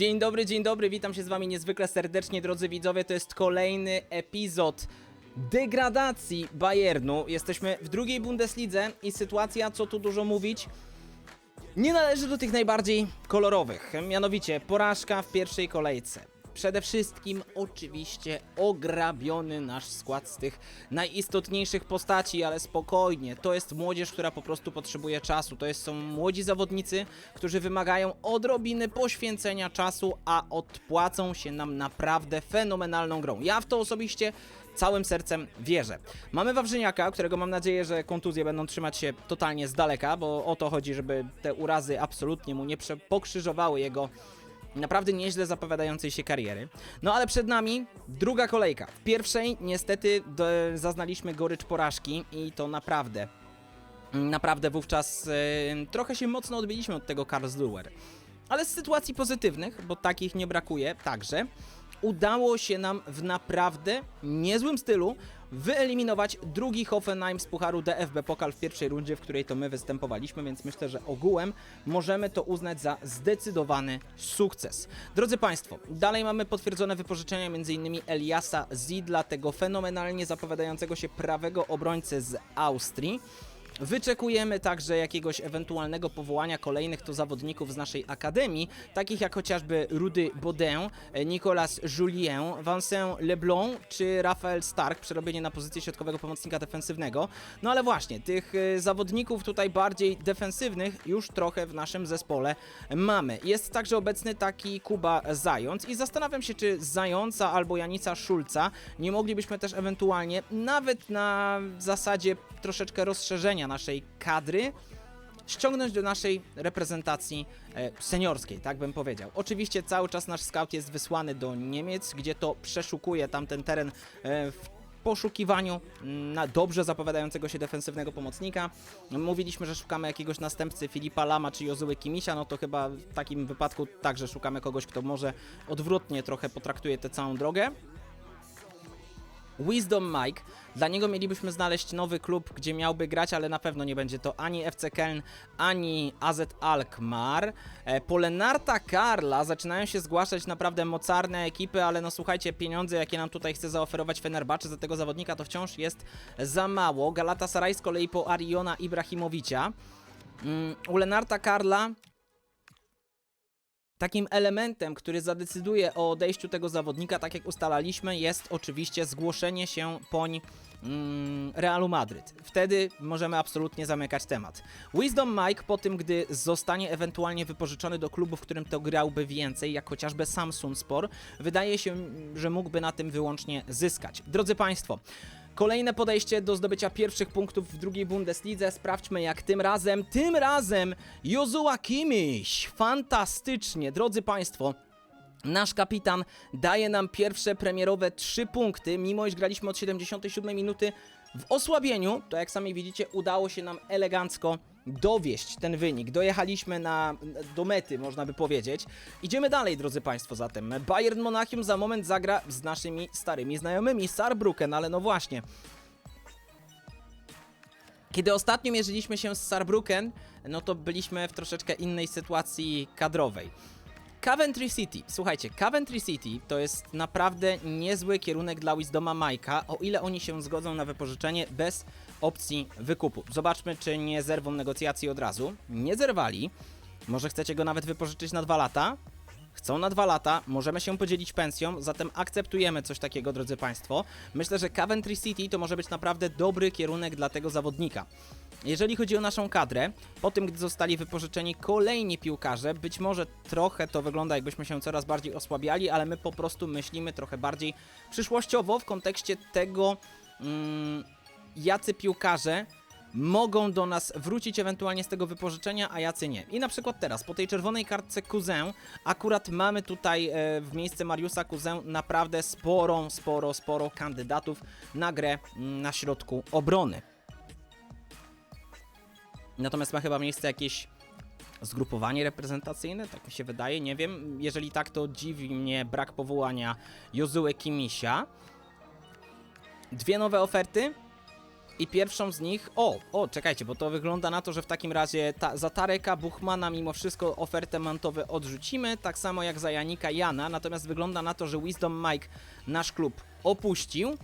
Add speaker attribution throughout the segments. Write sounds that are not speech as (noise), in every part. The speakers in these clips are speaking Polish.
Speaker 1: Dzień dobry, dzień dobry, witam się z wami niezwykle serdecznie, drodzy widzowie. To jest kolejny epizod degradacji Bayernu. Jesteśmy w drugiej Bundeslidze i sytuacja, co tu dużo mówić, nie należy do tych najbardziej kolorowych. Mianowicie porażka w pierwszej kolejce. Przede wszystkim oczywiście ograbiony nasz skład z tych najistotniejszych postaci, ale spokojnie, to jest młodzież, która po prostu potrzebuje czasu. To jest, są młodzi zawodnicy, którzy wymagają odrobiny poświęcenia czasu, a odpłacą się nam naprawdę fenomenalną grą. Ja w to osobiście całym sercem wierzę. Mamy Wawrzyniaka, którego mam nadzieję, że kontuzje będą trzymać się totalnie z daleka, bo o to chodzi, żeby te urazy absolutnie mu nie pokrzyżowały jego naprawdę nieźle zapowiadającej się kariery. No ale przed nami druga kolejka. W pierwszej niestety do, zaznaliśmy gorycz porażki i to naprawdę, naprawdę wówczas e, trochę się mocno odbiliśmy od tego Karlsruher. Ale z sytuacji pozytywnych, bo takich nie brakuje także, udało się nam w naprawdę niezłym stylu wyeliminować drugi Hoffenheim z Pucharu DFB Pokal w pierwszej rundzie, w której to my występowaliśmy, więc myślę, że ogółem możemy to uznać za zdecydowany sukces. Drodzy Państwo, dalej mamy potwierdzone wypożyczenia m.in. Eliasa Zidla, tego fenomenalnie zapowiadającego się prawego obrońcę z Austrii. Wyczekujemy także jakiegoś ewentualnego powołania kolejnych to zawodników z naszej akademii, takich jak chociażby Rudy Baudin, Nicolas Julien, Vincent Leblon czy Rafael Stark, przerobienie na pozycję środkowego pomocnika defensywnego. No ale właśnie, tych e, zawodników tutaj bardziej defensywnych już trochę w naszym zespole mamy. Jest także obecny taki Kuba Zając i zastanawiam się, czy Zająca albo Janica Szulca nie moglibyśmy też ewentualnie nawet na zasadzie troszeczkę rozszerzenia naszej kadry ściągnąć do naszej reprezentacji e, seniorskiej, tak bym powiedział. Oczywiście cały czas nasz scout jest wysłany do Niemiec, gdzie to przeszukuje tamten teren e, w poszukiwaniu mm, na dobrze zapowiadającego się defensywnego pomocnika. Mówiliśmy, że szukamy jakiegoś następcy Filipa Lama czy Jozuły Kimisia, no to chyba w takim wypadku także szukamy kogoś, kto może odwrotnie trochę potraktuje tę całą drogę. Wisdom Mike. Dla niego mielibyśmy znaleźć nowy klub, gdzie miałby grać, ale na pewno nie będzie to ani FC Köln, ani AZ Alkmaar. E, Po Lenarta Karla zaczynają się zgłaszać naprawdę mocarne ekipy, ale no słuchajcie, pieniądze, jakie nam tutaj chce zaoferować Fenerbahce za tego zawodnika, to wciąż jest za mało. Galatasaray z kolei po Ariona Ibrahimowicza. Mm, U Lenarta Karla Takim elementem, który zadecyduje o odejściu tego zawodnika, tak jak ustalaliśmy, jest oczywiście zgłoszenie się poń mm, Realu Madryt. Wtedy możemy absolutnie zamykać temat. Wisdom Mike po tym, gdy zostanie ewentualnie wypożyczony do klubu, w którym to grałby więcej, jak chociażby Samsung Spor, wydaje się, że mógłby na tym wyłącznie zyskać. Drodzy Państwo, Kolejne podejście do zdobycia pierwszych punktów w drugiej Bundeslidze. Sprawdźmy jak tym razem. Tym razem Jozua Kimiś. Fantastycznie, drodzy Państwo. Nasz kapitan daje nam pierwsze premierowe 3 punkty, mimo iż graliśmy od 77 minuty w osłabieniu, to jak sami widzicie udało się nam elegancko dowieść ten wynik. Dojechaliśmy na, do mety, można by powiedzieć. Idziemy dalej, drodzy Państwo, zatem. Bayern Monachium za moment zagra z naszymi starymi znajomymi, Saarbrücken, ale no właśnie. Kiedy ostatnio mierzyliśmy się z Saarbrücken, no to byliśmy w troszeczkę innej sytuacji kadrowej. Coventry City. Słuchajcie, Coventry City to jest naprawdę niezły kierunek dla Wisdoma Majka, o ile oni się zgodzą na wypożyczenie bez opcji wykupu. Zobaczmy, czy nie zerwą negocjacji od razu. Nie zerwali. Może chcecie go nawet wypożyczyć na dwa lata? Chcą na dwa lata, możemy się podzielić pensją, zatem akceptujemy coś takiego, drodzy Państwo. Myślę, że Coventry City to może być naprawdę dobry kierunek dla tego zawodnika. Jeżeli chodzi o naszą kadrę, po tym, gdy zostali wypożyczeni kolejni piłkarze, być może trochę to wygląda, jakbyśmy się coraz bardziej osłabiali, ale my po prostu myślimy trochę bardziej przyszłościowo w kontekście tego, mm, jacy piłkarze mogą do nas wrócić ewentualnie z tego wypożyczenia, a jacy nie. I na przykład teraz, po tej czerwonej kartce Cousin, akurat mamy tutaj e, w miejsce Mariusa Cousin naprawdę sporą, sporo, sporo kandydatów na grę mm, na środku obrony. Natomiast ma chyba miejsce jakieś zgrupowanie reprezentacyjne, tak mi się wydaje, nie wiem. Jeżeli tak, to dziwi mnie brak powołania Jozue Kimisia. Dwie nowe oferty. I pierwszą z nich, o, o, czekajcie, bo to wygląda na to, że w takim razie ta, za Tareka Buchmana mimo wszystko ofertę mantowe odrzucimy, tak samo jak za Janika Jana, natomiast wygląda na to, że Wisdom Mike nasz klub opuścił.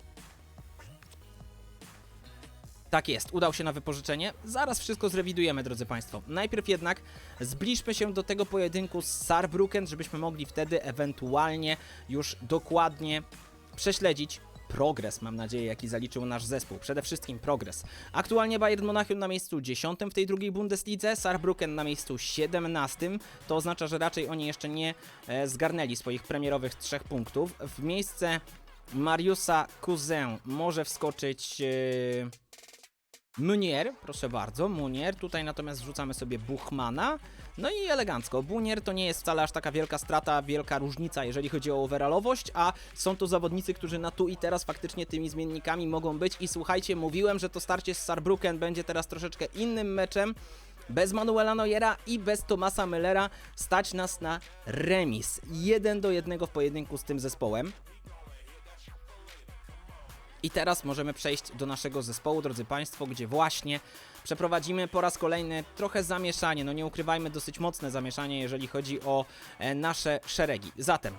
Speaker 1: Tak jest, udał się na wypożyczenie. Zaraz wszystko zrewidujemy, drodzy Państwo. Najpierw jednak zbliżmy się do tego pojedynku z Saarbrücken, żebyśmy mogli wtedy ewentualnie już dokładnie prześledzić progres, mam nadzieję, jaki zaliczył nasz zespół. Przede wszystkim progres. Aktualnie Bayern Monachium na miejscu 10 w tej drugiej Bundeslidze, Saarbrücken na miejscu 17. To oznacza, że raczej oni jeszcze nie e, zgarnęli swoich premierowych trzech punktów. W miejsce Mariusa Cousin może wskoczyć... E, Munier, proszę bardzo, Munier. Tutaj natomiast wrzucamy sobie Buchmana. No i elegancko. Bunier to nie jest wcale aż taka wielka strata, wielka różnica, jeżeli chodzi o overallowość, a są to zawodnicy, którzy na tu i teraz faktycznie tymi zmiennikami mogą być. I słuchajcie, mówiłem, że to starcie z Saarbrücken będzie teraz troszeczkę innym meczem. Bez Manuela Neuera i bez Tomasa Müllera stać nas na remis. Jeden do jednego w pojedynku z tym zespołem. I teraz możemy przejść do naszego zespołu, drodzy Państwo, gdzie właśnie przeprowadzimy po raz kolejny trochę zamieszanie, no nie ukrywajmy, dosyć mocne zamieszanie, jeżeli chodzi o e, nasze szeregi. Zatem,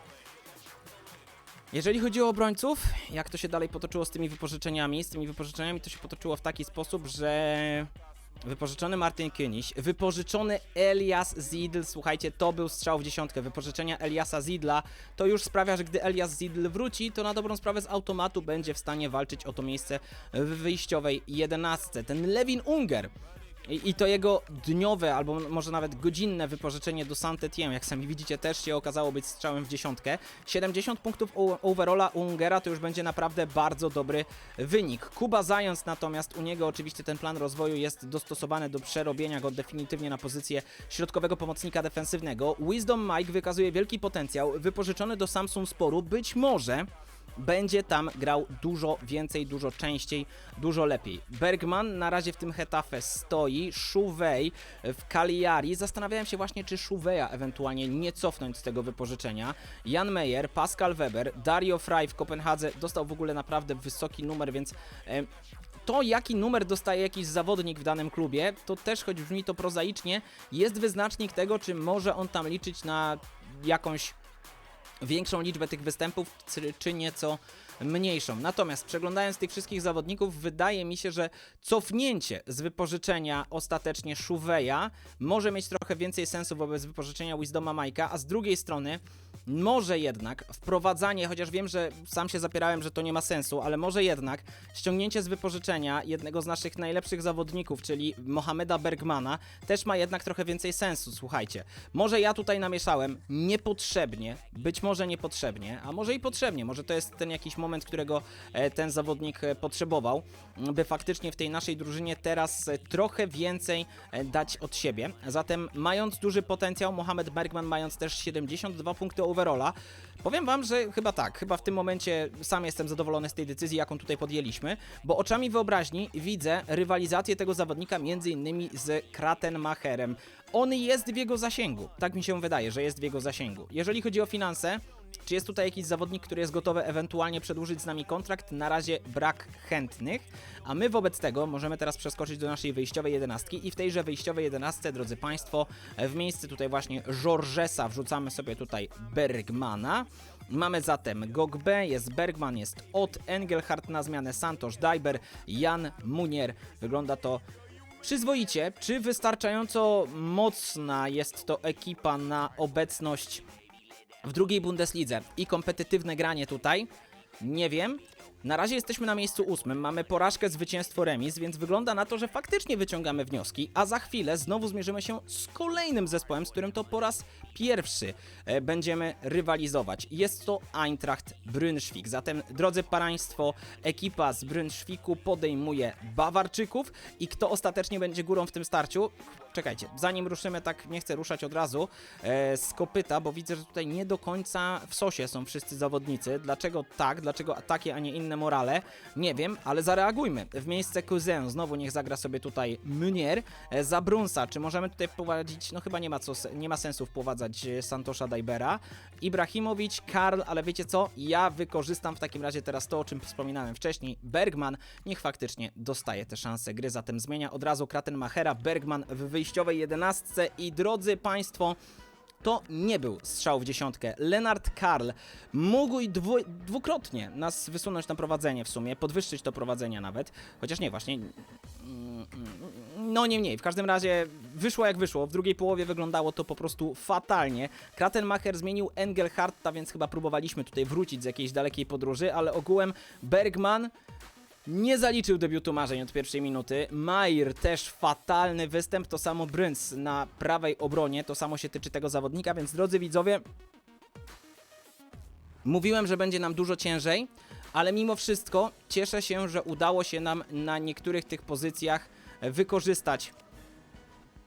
Speaker 1: jeżeli chodzi o obrońców, jak to się dalej potoczyło z tymi wypożyczeniami? Z tymi wypożyczeniami to się potoczyło w taki sposób, że Wypożyczony Martin Kyniś, wypożyczony Elias Zidl, słuchajcie, to był strzał w dziesiątkę. Wypożyczenia Eliasa Zidla to już sprawia, że gdy Elias Zidl wróci, to na dobrą sprawę z automatu będzie w stanie walczyć o to miejsce w wyjściowej jedenastce. Ten Lewin Unger. I, I to jego dniowe, albo może nawet godzinne wypożyczenie do Saint-Étienne, jak sami widzicie, też się okazało być strzałem w dziesiątkę. 70 punktów overalla u Ungera to już będzie naprawdę bardzo dobry wynik. Kuba Zając natomiast, u niego oczywiście ten plan rozwoju jest dostosowany do przerobienia go definitywnie na pozycję środkowego pomocnika defensywnego. Wisdom Mike wykazuje wielki potencjał, wypożyczony do Samsung Sporu, być może będzie tam grał dużo więcej, dużo częściej, dużo lepiej. Bergman na razie w tym Hetafe stoi, Shuwei w Cagliari. Zastanawiałem się właśnie, czy Shuweja ewentualnie nie cofnąć z tego wypożyczenia. Jan Meyer, Pascal Weber, Dario Frey w Kopenhadze dostał w ogóle naprawdę wysoki numer, więc e, to, jaki numer dostaje jakiś zawodnik w danym klubie, to też, choć brzmi to prozaicznie, jest wyznacznik tego, czy może on tam liczyć na jakąś większą liczbę tych występów, czy, nieco mniejszą. Natomiast przeglądając tych wszystkich zawodników, wydaje mi się, że cofnięcie z wypożyczenia ostatecznie Shuveya może mieć trochę więcej sensu wobec wypożyczenia Wisdoma Majka, a z drugiej strony może jednak wprowadzanie, chociaż wiem, że sam się zapierałem, że to nie ma sensu, ale może jednak ściągnięcie z wypożyczenia jednego z naszych najlepszych zawodników, czyli Mohameda Bergmana, też ma jednak trochę więcej sensu, słuchajcie. Może ja tutaj namieszałem niepotrzebnie, być może niepotrzebnie, a może i potrzebnie, może to jest ten jakiś moment, którego e, ten zawodnik e, potrzebował, by faktycznie w tej naszej drużynie teraz e, trochę więcej dać od siebie. Zatem mając duży potencjał, Mohamed Bergman mając też 72 punkty overalla, powiem wam, że chyba tak, chyba w tym momencie sam jestem zadowolony z tej decyzji, jaką tutaj podjęliśmy, bo oczami wyobraźni widzę rywalizację tego zawodnika między innymi z Kratenmacherem. On jest w jego zasięgu, tak mi się wydaje, że jest w jego zasięgu. Jeżeli chodzi o finanse, czy jest tutaj jakiś zawodnik, który jest gotowy ewentualnie przedłużyć z nami kontrakt? Na razie brak chętnych, a my wobec tego możemy teraz przeskoczyć do naszej wyjściowej jedenastki i w tejże wyjściowej jedenastce, drodzy Państwo, w miejsce tutaj właśnie Georgesa wrzucamy sobie tutaj Bergmana. Mamy zatem Gogbe, jest Bergman, jest Ott, Engelhardt na zmianę, Santosz, Dajber, Jan Munier. Wygląda to przyzwoicie. Czy wystarczająco mocna jest to ekipa na obecność w drugiej Bundeslidze i kompetytywne granie tutaj? Nie wiem. Na razie jesteśmy na miejscu ósmym, mamy porażkę, zwycięstwo, remis, więc wygląda na to, że faktycznie wyciągamy wnioski, a za chwilę znowu zmierzymy się z kolejnym zespołem, z którym to po raz pierwszy e, będziemy rywalizować. Jest to Eintracht Brunschwig. Zatem, drodzy Państwo, ekipa z Brunschwigu podejmuje Bawarczyków i kto ostatecznie będzie górą w tym starciu? czekajcie, zanim ruszymy, tak nie chcę ruszać od razu e, z kopyta, bo widzę, że tutaj nie do końca w sosie są wszyscy zawodnicy. Dlaczego tak? Dlaczego takie, a nie inne morale? Nie wiem, ale zareagujmy. W miejsce Cousin znowu niech zagra sobie tutaj Munier e, za Brunsa. Czy możemy tutaj wprowadzić? No chyba nie ma, co, nie ma sensu wprowadzać e, Santosza Dajbera. Ibrahimowicz, Karl, ale wiecie co? Ja wykorzystam w takim razie teraz to, o czym wspominałem wcześniej. Bergman niech faktycznie dostaje tę szansę gry, zatem zmienia od razu Kratenmachera, Bergman w wyjściowej jedenastce i drodzy Państwo, to nie był strzał w dziesiątkę. Leonard Karl mógł i dwu, dwukrotnie nas wysunąć na prowadzenie w sumie, podwyższyć to prowadzenie nawet, chociaż nie, właśnie mm, no nie mniej, w każdym razie wyszło jak wyszło, w drugiej połowie wyglądało to po prostu fatalnie. Kratenmacher zmienił Engelharta, więc chyba próbowaliśmy tutaj wrócić z jakiejś dalekiej podróży, ale ogółem Bergman nie zaliczył debiutu marzeń od pierwszej minuty. Mair też fatalny występ, to samo Bryns na prawej obronie, to samo się tyczy tego zawodnika, więc drodzy widzowie, mówiłem, że będzie nam dużo ciężej, ale mimo wszystko cieszę się, że udało się nam na niektórych tych pozycjach wykorzystać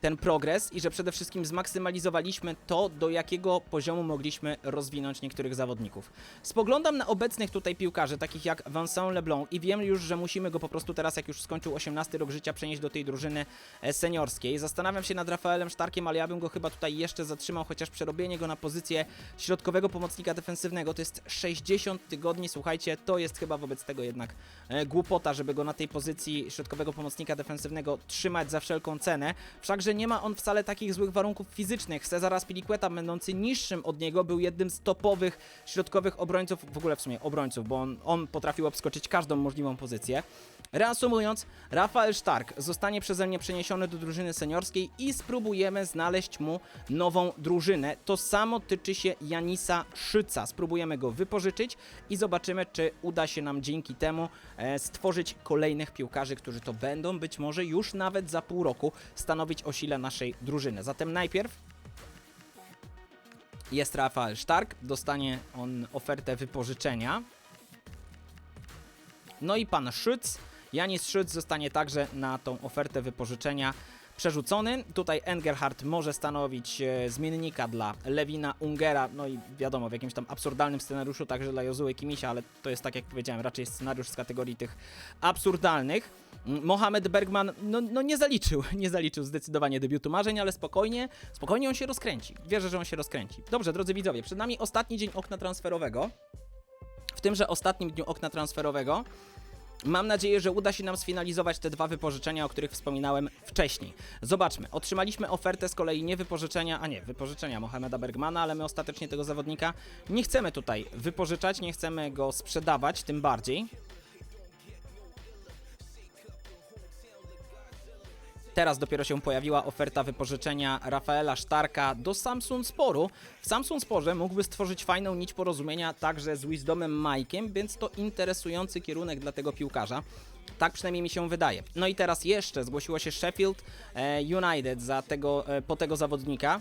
Speaker 1: ten progres i że przede wszystkim zmaksymalizowaliśmy to, do jakiego poziomu mogliśmy rozwinąć niektórych zawodników. Spoglądam na obecnych tutaj piłkarzy, takich jak Vincent Leblanc i wiem już, że musimy go po prostu teraz, jak już skończył 18 rok życia, przenieść do tej drużyny e, seniorskiej. Zastanawiam się nad Rafaelem Sztarkiem, ale ja bym go chyba tutaj jeszcze zatrzymał, chociaż przerobienie go na pozycję środkowego pomocnika defensywnego to jest 60 tygodni, słuchajcie, to jest chyba wobec tego jednak e, głupota, żeby go na tej pozycji środkowego pomocnika defensywnego trzymać za wszelką cenę. Wszakże nie ma on wcale takich złych warunków fizycznych. Cezar Aspilicueta, będący niższym od niego, był jednym z topowych środkowych obrońców, w ogóle w sumie obrońców, bo on, on potrafił obskoczyć każdą możliwą pozycję. Reasumując, Rafael Stark zostanie przeze mnie przeniesiony do drużyny seniorskiej i spróbujemy znaleźć mu nową drużynę. To samo tyczy się Janisa Szyca. Spróbujemy go wypożyczyć i zobaczymy, czy uda się nam dzięki temu e, stworzyć kolejnych piłkarzy, którzy to będą być może już nawet za pół roku stanowić o sile naszej drużyny. Zatem najpierw jest Rafael Stark, dostanie on ofertę wypożyczenia. No i pan Szyc, Janis Szyc zostanie także na tą ofertę wypożyczenia przerzucony. Tutaj Engelhardt może stanowić e, zmiennika dla Lewina Ungera, no i wiadomo, w jakimś tam absurdalnym scenariuszu także dla Jozue Kimisia, ale to jest tak jak powiedziałem, raczej scenariusz z kategorii tych absurdalnych. Mm, Mohamed Bergman, no, no nie zaliczył, (laughs) nie zaliczył zdecydowanie debiutu marzeń, ale spokojnie, spokojnie on się rozkręci. Wierzę, że on się rozkręci. Dobrze, drodzy widzowie, przed nami ostatni dzień okna transferowego. W tymże ostatnim dniu okna transferowego Mam nadzieję, że uda się nam sfinalizować te dwa wypożyczenia, o których wspominałem wcześniej. Zobaczmy, otrzymaliśmy ofertę z kolei nie wypożyczenia, a nie, wypożyczenia Mohameda Bergmana, ale my ostatecznie tego zawodnika nie chcemy tutaj wypożyczać, nie chcemy go sprzedawać, tym bardziej. Teraz dopiero się pojawiła oferta wypożyczenia Rafaela Sztarka do Samsung Sporu. W Samsung Sporze mógłby stworzyć fajną nić porozumienia także z Wisdomem Mike'iem, więc to interesujący kierunek dla tego piłkarza. Tak przynajmniej mi się wydaje. No i teraz jeszcze zgłosiło się Sheffield e, United za tego, e, po tego zawodnika.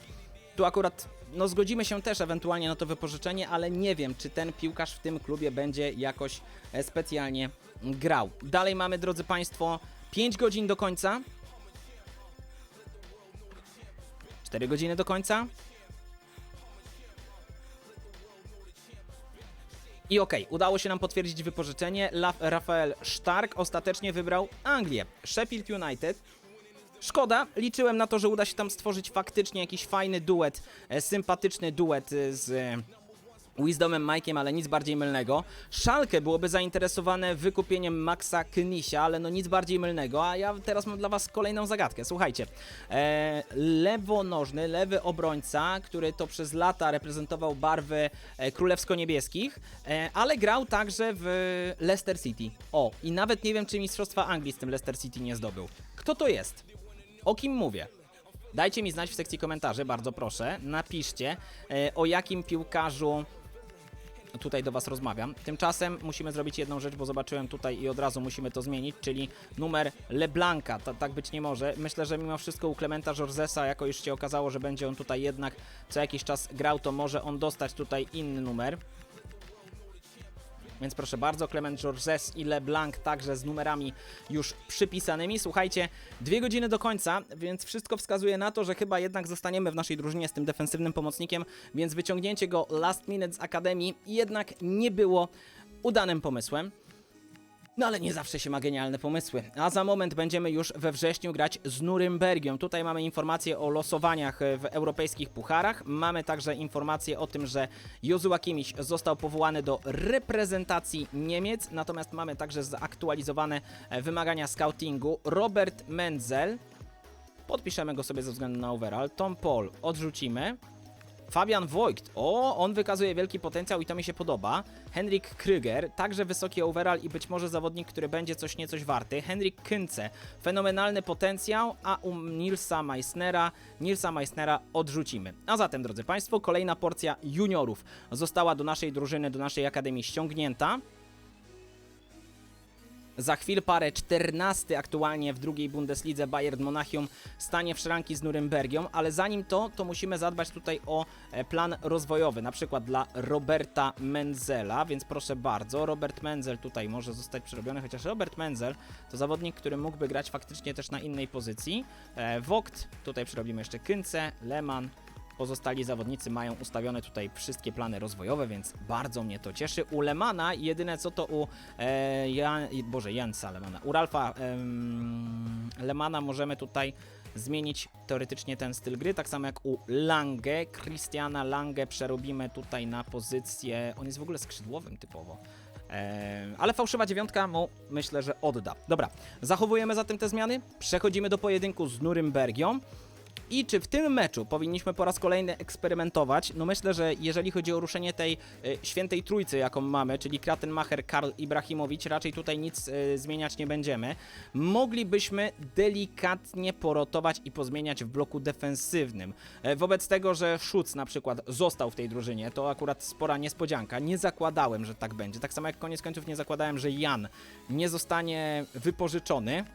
Speaker 1: Tu akurat no zgodzimy się też ewentualnie na to wypożyczenie, ale nie wiem, czy ten piłkarz w tym klubie będzie jakoś e, specjalnie grał. Dalej mamy, drodzy Państwo, 5 godzin do końca. 4 godziny do końca. I okej, udało się nam potwierdzić wypożyczenie. Rafael Stark ostatecznie wybrał Anglię. Sheffield United. Szkoda, liczyłem na to, że uda się tam stworzyć faktycznie jakiś fajny duet, e, sympatyczny duet e, z e, Wisdomem Mike'iem, ale nic bardziej mylnego. Szalkę byłoby zainteresowane wykupieniem Maxa Knisia, ale no nic bardziej mylnego, a ja teraz mam dla was kolejną zagadkę. Słuchajcie, e, lewonożny, lewy obrońca, który to przez lata reprezentował barwy e, królewsko-niebieskich, e, ale grał także w Leicester City. O, i nawet nie wiem, czy Mistrzostwa Anglii z tym Leicester City nie zdobył. Kto to jest? O kim mówię? Dajcie mi znać w sekcji komentarzy, bardzo proszę. Napiszcie, e, o jakim piłkarzu tutaj do Was rozmawiam. Tymczasem musimy zrobić jedną rzecz, bo zobaczyłem tutaj i od razu musimy to zmienić, czyli numer Leblanca. Ta, tak być nie może. Myślę, że mimo wszystko u Clementa Jorzesa, jako już się okazało, że będzie on tutaj jednak co jakiś czas grał, to może on dostać tutaj inny numer. Więc proszę bardzo, Clement Georges i LeBlanc także z numerami już przypisanymi. Słuchajcie, dwie godziny do końca, więc wszystko wskazuje na to, że chyba jednak zostaniemy w naszej drużynie z tym defensywnym pomocnikiem, więc wyciągnięcie go last minute z Akademii jednak nie było udanym pomysłem. No ale nie zawsze się ma genialne pomysły. A za moment będziemy już we wrześniu grać z Nurembergią. Tutaj mamy informacje o losowaniach w europejskich pucharach. Mamy także informacje o tym, że Jozua Kimiś został powołany do reprezentacji Niemiec. Natomiast mamy także zaktualizowane e, wymagania scoutingu. Robert Menzel. Podpiszemy go sobie ze względu na overall. Tom Paul odrzucimy. Fabian Voigt, o, on wykazuje wielki potencjał i to mi się podoba. Henrik Kryger, także wysoki overall i być może zawodnik, który będzie coś niecoś warty. Henrik Kynce, fenomenalny potencjał, a u Nilsa Meissnera, Nilsa Meissnera odrzucimy. A zatem, drodzy Państwo, kolejna porcja juniorów została do naszej drużyny, do naszej akademii ściągnięta. Za chwil parę 14 aktualnie w drugiej Bundeslidze Bayern Monachium stanie w szranki z Nurembergią, ale zanim to, to musimy zadbać tutaj o e, plan rozwojowy, na przykład dla Roberta Menzela, więc proszę bardzo, Robert Menzel tutaj może zostać przerobiony, chociaż Robert Menzel to zawodnik, który mógłby grać faktycznie też na innej pozycji. E, Vogt, tutaj przerobimy jeszcze Kynce, Lehmann, Pozostali zawodnicy mają ustawione tutaj wszystkie plany rozwojowe, więc bardzo mnie to cieszy. U Lemana jedyne co to u e, Jan, Boże, Jansa Lemana, u Ralfa em, Lemana możemy tutaj zmienić teoretycznie ten styl gry, tak samo jak u Lange. Christiana Lange przerobimy tutaj na pozycję, on jest w ogóle skrzydłowym typowo. Ale fałszywa dziewiątka mu myślę, że odda. Dobra, zachowujemy zatem te zmiany. Przechodzimy do pojedynku z Nurembergią. I czy w tym meczu powinniśmy po raz kolejny eksperymentować? No myślę, że jeżeli chodzi o ruszenie tej y, świętej trójcy, jaką mamy, czyli Kratenmacher, Karl Ibrahimowicz, raczej tutaj nic y, zmieniać nie będziemy. Moglibyśmy delikatnie porotować i pozmieniać w bloku defensywnym. E, wobec tego, że Schutz na przykład został w tej drużynie, to akurat spora niespodzianka. Nie zakładałem, że tak będzie. Tak samo jak koniec końców nie zakładałem, że Jan nie zostanie wypożyczony.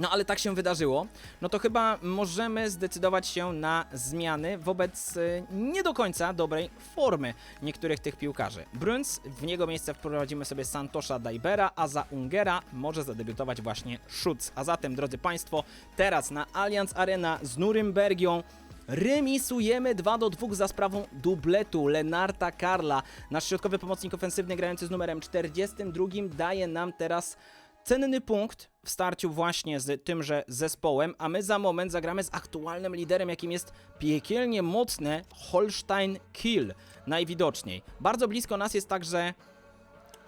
Speaker 1: No ale tak się wydarzyło. No to chyba możemy zdecydować się na zmiany wobec y, nie do końca dobrej formy niektórych tych piłkarzy. Bruns, w niego miejsce wprowadzimy sobie Santosza Dajbera, a za Ungera może zadebiutować właśnie Schutz. A zatem, drodzy Państwo, teraz na Allianz Arena z Nurembergią Remisujemy 2 do 2 za sprawą dubletu Lenarta Karla. Nasz środkowy pomocnik ofensywny grający z numerem 42 daje nam teraz cenny punkt w starciu właśnie z tymże zespołem, a my za moment zagramy z aktualnym liderem, jakim jest piekielnie mocne Holstein Kiel. Najwidoczniej. Bardzo blisko nas jest także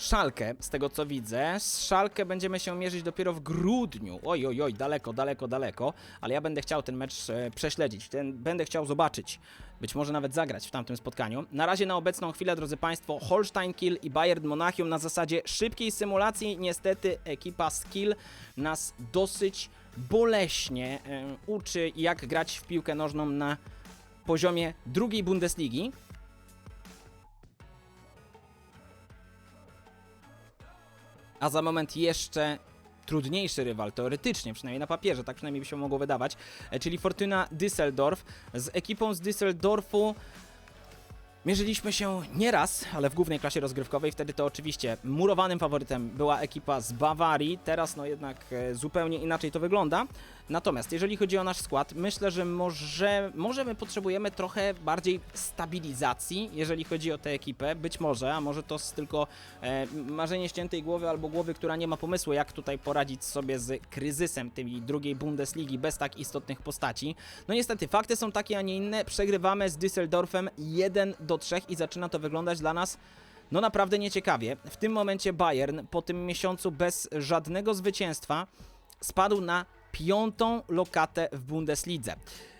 Speaker 1: Szalkę, z tego co widzę. Z Szalkę będziemy się mierzyć dopiero w grudniu. Oj, oj, oj, daleko, daleko, daleko. Ale ja będę chciał ten mecz e, prześledzić. Ten, będę chciał zobaczyć. Być może nawet zagrać w tamtym spotkaniu. Na razie na obecną chwilę, drodzy Państwo, Holstein Kiel i Bayern Monachium na zasadzie szybkiej symulacji. Niestety ekipa z Kiel nas dosyć boleśnie e, uczy, jak grać w piłkę nożną na poziomie drugiej Bundesligi. A za moment jeszcze trudniejszy rywal, teoretycznie, przynajmniej na papierze, tak przynajmniej by się mogło wydawać, e, czyli Fortuna Düsseldorf. Z ekipą z Düsseldorfu mierzyliśmy się nieraz, ale w głównej klasie rozgrywkowej, wtedy to oczywiście murowanym faworytem była ekipa z Bawarii, teraz no jednak e, zupełnie inaczej to wygląda. Natomiast jeżeli chodzi o nasz skład, myślę, że może, może my potrzebujemy trochę bardziej stabilizacji, jeżeli chodzi o tę ekipę. Być może, a może to jest tylko e, marzenie ściętej głowy albo głowy, która nie ma pomysłu, jak tutaj poradzić sobie z kryzysem tej drugiej Bundesligi bez tak istotnych postaci. No niestety, fakty są takie, a nie inne. Przegrywamy z Düsseldorfem 1 do 3 i zaczyna to wyglądać dla nas no naprawdę nieciekawie. W tym momencie Bayern po tym miesiącu bez żadnego zwycięstwa spadł na piątą lokatę w Bundeslidze.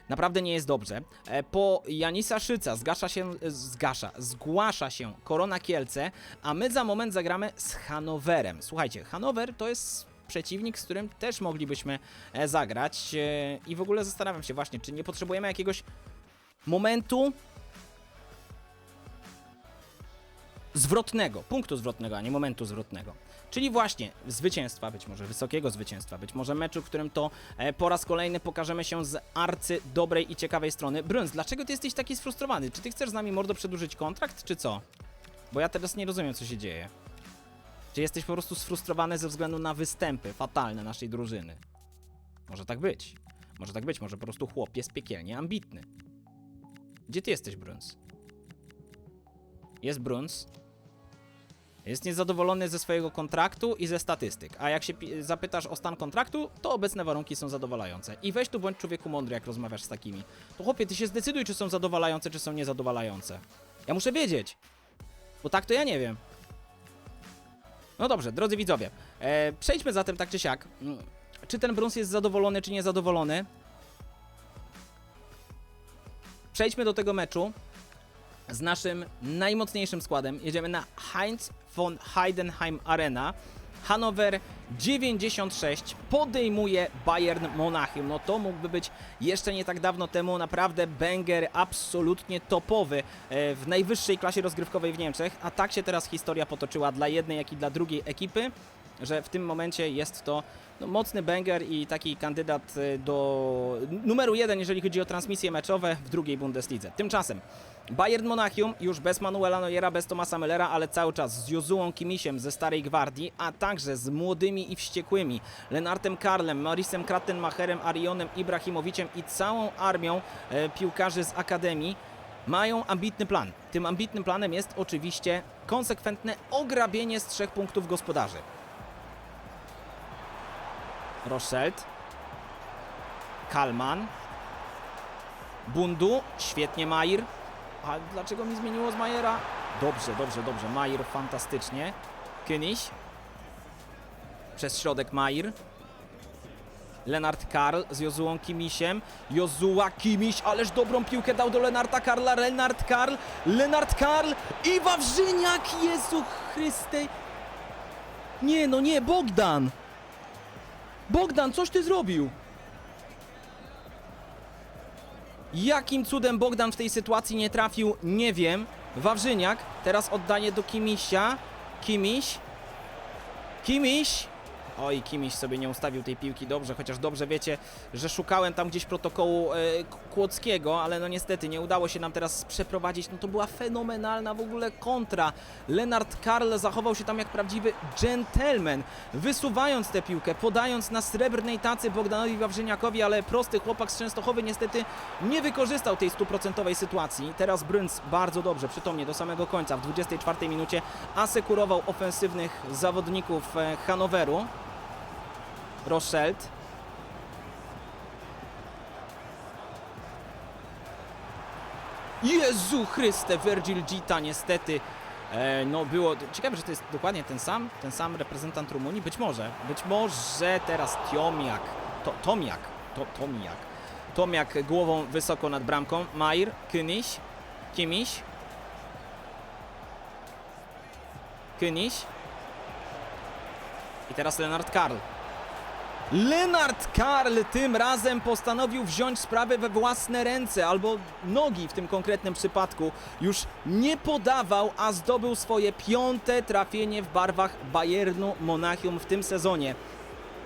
Speaker 1: Naprawdę nie jest dobrze. E, Po Janisa Szyca zgasza się, zgasza, zgłasza się Korona Kielce, a my za moment zagramy z Hanowerem. Słuchajcie, Hanower to jest przeciwnik, z którym też moglibyśmy e, zagrać e, i w ogóle zastanawiam się właśnie, czy nie potrzebujemy jakiegoś momentu zwrotnego, punktu zwrotnego, a nie momentu zwrotnego. Czyli właśnie zwycięstwa, być może wysokiego zwycięstwa, być może meczu, w którym to e, po raz kolejny pokażemy się z arcy dobrej i ciekawej strony. Bruns, dlaczego ty jesteś taki sfrustrowany? Czy ty chcesz z nami mordo przedłużyć kontrakt, czy co? Bo ja teraz nie rozumiem, co się dzieje. Czy jesteś po prostu sfrustrowany ze względu na występy fatalne naszej drużyny? Może tak być. Może tak być, może po prostu chłop jest piekielnie ambitny. Gdzie ty jesteś, Bruns? Jest Bruns. Jest niezadowolony ze swojego kontraktu i ze statystyk. A jak się zapytasz o stan kontraktu, to obecne warunki są zadowalające. I weź tu bądź człowieku mądry, jak rozmawiasz z takimi. To chłopie, ty się zdecyduj, czy są zadowalające, czy są niezadowalające. Ja muszę wiedzieć. Bo tak to ja nie wiem. No dobrze, drodzy widzowie. E, przejdźmy zatem tak czy siak. Mm, Czy ten Bruns jest zadowolony, czy niezadowolony? Przejdźmy do tego meczu z naszym najmocniejszym składem. Jedziemy na Heinz von Heidenheim Arena. Hannover 96 podejmuje Bayern Monachium. No to mógłby być jeszcze nie tak dawno temu naprawdę banger absolutnie topowy e, w najwyższej klasie rozgrywkowej w Niemczech, a tak się teraz historia potoczyła dla jednej, jak i dla drugiej ekipy, że w tym momencie jest to no, mocny banger i taki kandydat e, do numeru jeden, jeżeli chodzi o transmisje meczowe w drugiej Bundeslidze. Tymczasem Bayern Monachium już bez Manuela Neuera, bez Tomasa Müllera, ale cały czas z Jozuą Kimisiem ze Starej Gwardii, a także z młodymi i wściekłymi Lenartem Karlem, Marisem Krattenmacherem, Arionem Ibrahimowiciem i całą armią e, piłkarzy z Akademii mają ambitny plan. Tym ambitnym planem jest oczywiście konsekwentne ograbienie z trzech punktów gospodarzy. Roszelt, Kalman, Bundu, świetnie Mair. A dlaczego mi zmieniło z Majera? Dobrze, dobrze, dobrze. Mair fantastycznie. Kyniś. Przez środek Mair. Lenart Karl z Jozuą Kimisiem. Jozua Kimiś, ależ dobrą piłkę dał do Lenarta Karla. Lenart Karl, Lenart Karl i Wawrzyniak! Jezu Chryste! Nie, no nie, Bogdan! Bogdan, coś ty zrobił? Jakim cudem Bogdan w tej sytuacji nie trafił, nie wiem. Wawrzyniak teraz oddaje do Kimisia. Kimiś. Kimiś. Oj, Kimiś sobie nie ustawił tej piłki dobrze, chociaż dobrze wiecie, że szukałem tam gdzieś protokołu e, K- Kłodzkiego, ale no niestety nie udało się nam teraz przeprowadzić. No to była fenomenalna w ogóle kontra. Lenart Karl zachował się tam jak prawdziwy gentleman, wysuwając tę piłkę, podając na srebrnej tacy Bogdanowi Wawrzyniakowi, ale prosty chłopak z Częstochowy niestety nie wykorzystał tej stuprocentowej sytuacji. Teraz Brync bardzo dobrze, przytomnie do samego końca, w 24 minucie asekurował ofensywnych zawodników e, Hanoweru. Roszelt. Jezu Chryste, Virgil Gita niestety. E, no było, ciekawe, że to jest dokładnie ten sam, ten sam reprezentant Rumunii, być może, być może teraz Tiomiak, to, Tomiak, to, Tomiak, Tomiak głową wysoko nad bramką, Mair, Kyniś, Kimiś, Kyniś i teraz Lenart Karl. Lenart Karl tym razem postanowił wziąć sprawę we własne ręce, albo nogi w tym konkretnym przypadku. Już nie podawał, a zdobył swoje piąte trafienie w barwach Bayernu Monachium w tym sezonie.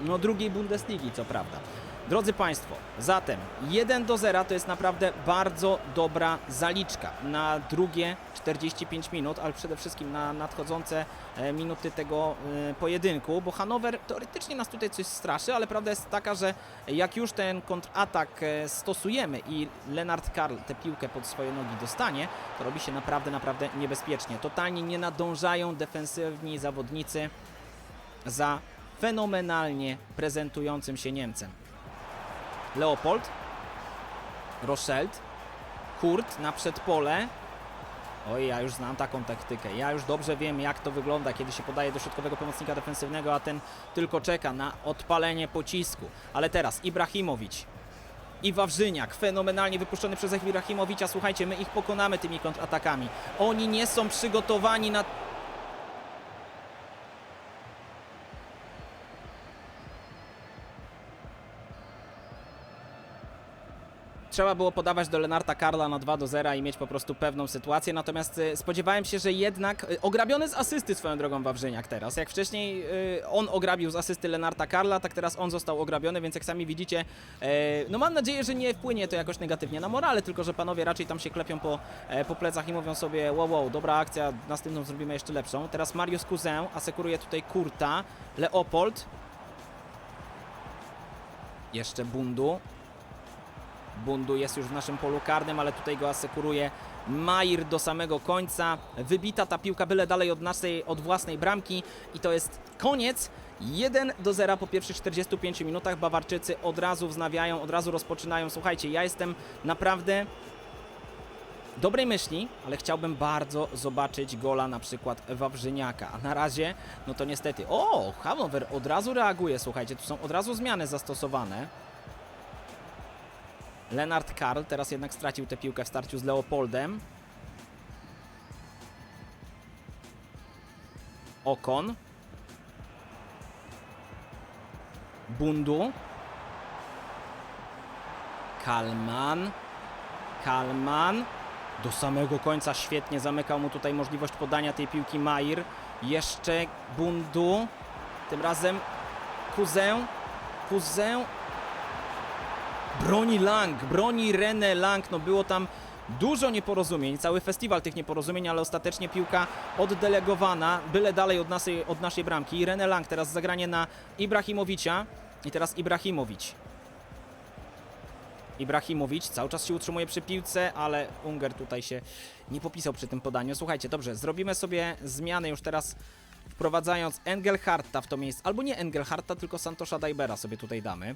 Speaker 1: No drugiej Bundesligi, co prawda. Drodzy Państwo, zatem 1 do 0 to jest naprawdę bardzo dobra zaliczka na drugie 45 minut, ale przede wszystkim na nadchodzące e, minuty tego e, pojedynku, bo Hanower teoretycznie nas tutaj coś straszy, ale prawda jest taka, że jak już ten kontratak e, stosujemy i Lenart Karl tę piłkę pod swoje nogi dostanie, to robi się naprawdę, naprawdę niebezpiecznie. Totalnie nie nadążają defensywni zawodnicy za fenomenalnie prezentującym się Niemcem. Leopold, Roszelt, Kurt na przedpole. Oj, ja już znam taką taktykę. Ja już dobrze wiem, jak to wygląda, kiedy się podaje do środkowego pomocnika defensywnego, a ten tylko czeka na odpalenie pocisku. Ale teraz Ibrahimowicz i Wawrzyniak, fenomenalnie wypuszczony przez Ibrahimowicza. Słuchajcie, my ich pokonamy tymi kontratakami. Oni nie są przygotowani na trzeba było podawać do Lenarta Karla na 2 do 0 i mieć po prostu pewną sytuację, natomiast y, spodziewałem się, że jednak y, ograbiony z asysty swoją drogą Wawrzyniak teraz. Jak wcześniej y, on ograbił z asysty Lenarta Karla, tak teraz on został ograbiony, więc jak sami widzicie, no mam nadzieję, że nie wpłynie to jakoś negatywnie na morale, tylko że panowie raczej tam się klepią po, e, po plecach i mówią sobie wow, wow, dobra akcja, następną zrobimy jeszcze lepszą. Teraz Mariusz Cousin asekuruje tutaj Kurta, Leopold, jeszcze Bundu. Bundu jest już w naszym polu karnym, ale tutaj go asekuruje Mair do samego końca. Wybita ta piłka byle dalej od naszej, od własnej bramki i to jest koniec. 1 do 0 po pierwszych 45 minutach. Bawarczycy od razu wznawiają, od razu rozpoczynają. Słuchajcie, ja jestem naprawdę dobrej myśli, ale chciałbym bardzo zobaczyć gola na przykład Wawrzyniaka. A na razie, no to niestety. O, Hanover od razu reaguje, słuchajcie, tu są od razu zmiany zastosowane. Lenard Karl teraz jednak stracił tę piłkę w starciu z Leopoldem. Okon. Bundu. Kalman. Kalman. Do samego końca świetnie zamykał mu tutaj możliwość podania tej piłki Mair. Jeszcze Bundu. Tym razem Kuzę. Kuzę. Broni Lang, broni René Lang. No było tam dużo nieporozumień, cały festiwal tych nieporozumień, ale ostatecznie piłka oddelegowana, byle dalej od naszej, od naszej bramki. René Lang teraz zagranie na Ibrahimowicza. I teraz Ibrahimowicz. Ibrahimowicz cały czas się utrzymuje przy piłce, ale Unger tutaj się nie popisał przy tym podaniu. Słuchajcie, dobrze, zrobimy sobie zmiany już teraz wprowadzając Engelharta w to miejsce, albo nie Engelharta, tylko Santosza Dajbera sobie tutaj damy.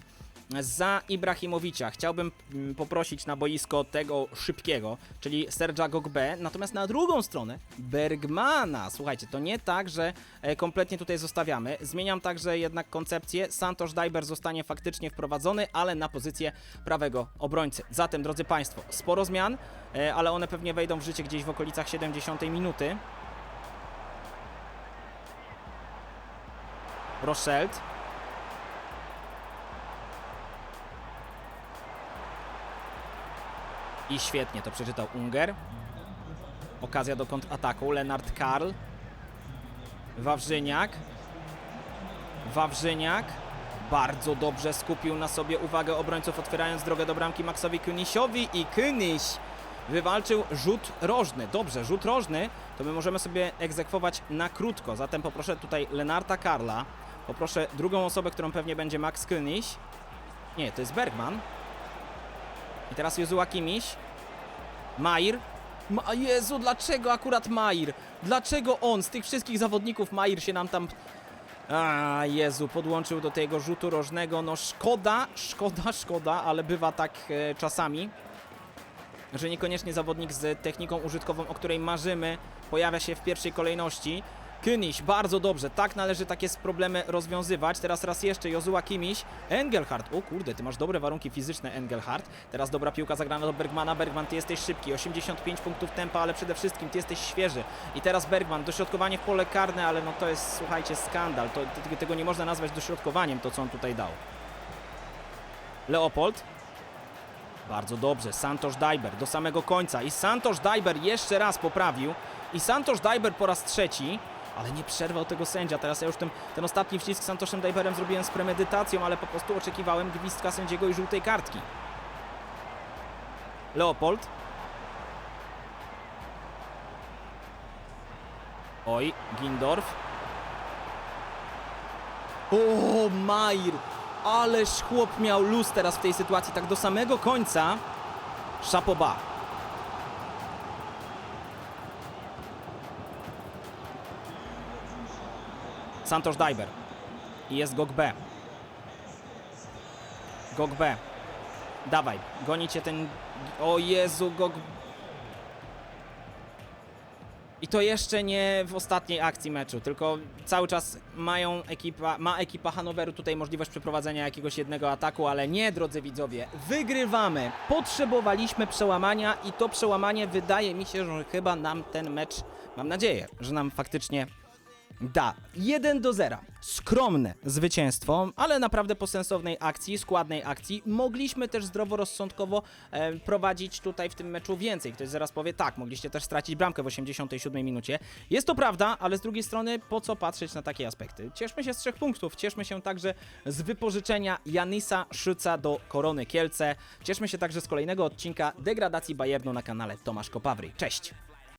Speaker 1: Za Ibrahimowicza chciałbym mm, poprosić na boisko tego szybkiego, czyli Sergia Gogbe, natomiast na drugą stronę Bergmana. Słuchajcie, to nie tak, że e, kompletnie tutaj zostawiamy. Zmieniam także jednak koncepcję. Santosz Dajber zostanie faktycznie wprowadzony, ale na pozycję prawego obrońcy. Zatem, drodzy Państwo, sporo zmian, e, ale one pewnie wejdą w życie gdzieś w okolicach 70 minuty. Roszelt. I świetnie to przeczytał Unger. Okazja do kontrataku. Lenard Karl. Wawrzyniak. Wawrzyniak. Bardzo dobrze skupił na sobie uwagę obrońców, otwierając drogę do bramki Maxowi Kynisiowi i Kyniś wywalczył rzut rożny. Dobrze, rzut rożny to my możemy sobie egzekwować na krótko. Zatem poproszę tutaj Lenarta Karla. Poproszę drugą osobę, którą pewnie będzie Max Kyniś. Nie, to jest Bergman. I teraz Jozua Kimiś. Mair. Ma Jezu, dlaczego akurat Mair? Dlaczego on? Z tych wszystkich zawodników Mair się nam tam... A, Jezu, podłączył do tego rzutu rożnego. No szkoda, szkoda, szkoda, ale bywa tak e, czasami, że niekoniecznie zawodnik z techniką użytkową, o której marzymy, pojawia się w pierwszej kolejności. Kyniś, bardzo dobrze, tak należy takie problemy rozwiązywać. Teraz raz jeszcze Jozua Kimiś, Engelhardt, o kurde, ty masz dobre warunki fizyczne Engelhardt. Teraz dobra piłka zagrana do Bergmana, Bergman, ty jesteś szybki, 85 punktów tempa, ale przede wszystkim ty jesteś świeży. I teraz Bergman, dośrodkowanie w pole karne, ale no to jest, słuchajcie, skandal, to, tego nie można nazwać dośrodkowaniem, to co on tutaj dał. Leopold, bardzo dobrze, Santosz Dajber do samego końca i Santosz Dajber jeszcze raz poprawił i Santosz Dajber po raz trzeci, ale nie przerwał tego sędzia. Teraz ja już ten, ten ostatni wcisk Santoszem Dajberem zrobiłem z premedytacją, ale po prostu oczekiwałem gwizdka sędziego i żółtej kartki. Leopold. Oj, Gindorf. O, Mair! Ależ chłop miał luz teraz w tej sytuacji, tak do samego końca. Szapoba. Santosz Dajber. I jest Gogbe. Gogbe. Dawaj, gonicie ten... O Jezu, Gog... I to jeszcze nie w ostatniej akcji meczu, tylko cały czas mają ekipa, ma ekipa Hanoweru tutaj możliwość przeprowadzenia jakiegoś jednego ataku, ale nie, drodzy widzowie, wygrywamy. Potrzebowaliśmy przełamania i to przełamanie wydaje mi się, że chyba nam ten mecz, mam nadzieję, że nam faktycznie da 1 do 0. Skromne zwycięstwo, ale naprawdę po sensownej akcji, składnej akcji. Mogliśmy też zdroworozsądkowo e, prowadzić tutaj w tym meczu więcej. Ktoś zaraz powie, tak, mogliście też stracić bramkę w 87 minucie. Jest to prawda, ale z drugiej strony, po co patrzeć na takie aspekty? Cieszmy się z trzech punktów, cieszmy się także z wypożyczenia Janisa Szyca do Korony Kielce. Cieszmy się także z kolejnego odcinka degradacji Bayernu na kanale Tomasz Kopawry. Cześć!